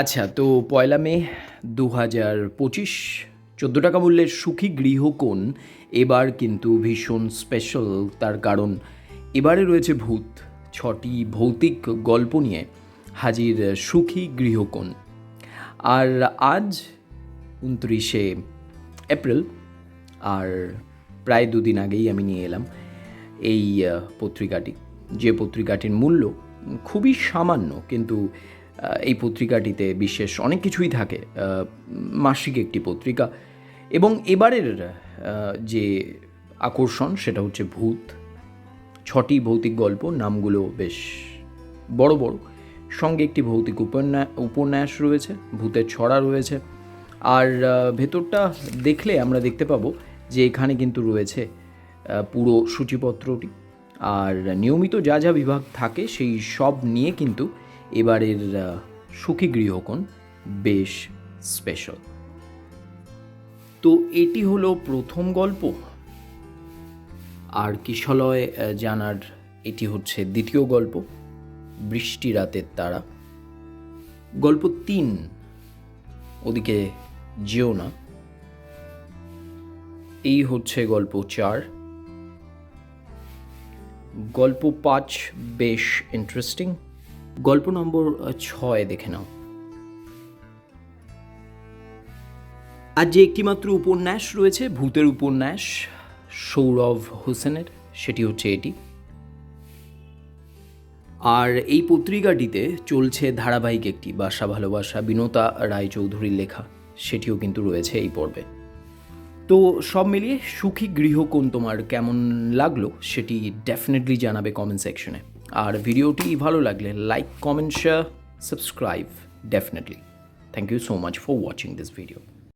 আচ্ছা তো পয়লা মে দু হাজার পঁচিশ, চোদ্দ টাকা মূল্যের সুখী গৃহকোণ এবার কিন্তু ভীষণ স্পেশাল তার কারণ। এবারে রয়েছে ভূত, ছটি ভৌতিক গল্প নিয়ে হাজির সুখী গৃহকোণ আর আজ উনত্রিশে এপ্রিল, আর প্রায় দুদিন আগেই আমি নিয়ে এলাম এই পত্রিকাটি। যে পত্রিকাটির মূল্য খুবই সামান্য, কিন্তু এই পত্রিকাটিতে বিশেষ অনেক কিছুই থাকে মাসিক একটি পত্রিকা। এবং এবারের যে আকর্ষণ সেটা হচ্ছে ভূত। ছটি ভৌতিক গল্প, নামগুলো বেশ বড় বড়। সঙ্গে একটি ভৌতিক উপন্যাস উপন্যাস রয়েছে, ভূতের ছড়া রয়েছে। আর ভেতরটা দেখলে আমরা দেখতে পাবো যে এখানে কিন্তু রয়েছে পুরো সূচিপত্রটি। আর নিয়মিত যা যা বিভাগ থাকে সেই সব নিয়ে কিন্তু এবারের সুখী গৃহকোণ বেশ স্পেশাল তো এটি হলো প্রথম গল্প। আর কিশলয় জানার এটি হচ্ছে দ্বিতীয় গল্প, বৃষ্টি রাতের তারা। গল্প তিন, ওদিকে যেও না। এই হচ্ছে গল্প চার। গল্প পাঁচ বেশ ইন্টারেস্টিং গল্প নম্বর ছয় দেখে নাও। আর যে একটিমাত্র উপন্যাস রয়েছে, ভূতের উপন্যাস, সৌরভ হোসেনের, সেটি হচ্ছে এটি। আর এই পত্রিকাটিতে চলছে ধারাবাহিক একটি বাসা ভালোবাসা বিনতা রায়চৌধুরীর লেখা, সেটিও কিন্তু রয়েছে এই পর্বে। তো সব মিলিয়ে সুখী গৃহকোণ তোমার কেমন লাগল সেটি ডেফিনেটলি জানাবে কমেন্ট সেকশনে আর ভিডিওটি ভালো লাগলে like comment share subscribe definitely thank you so much for watching this video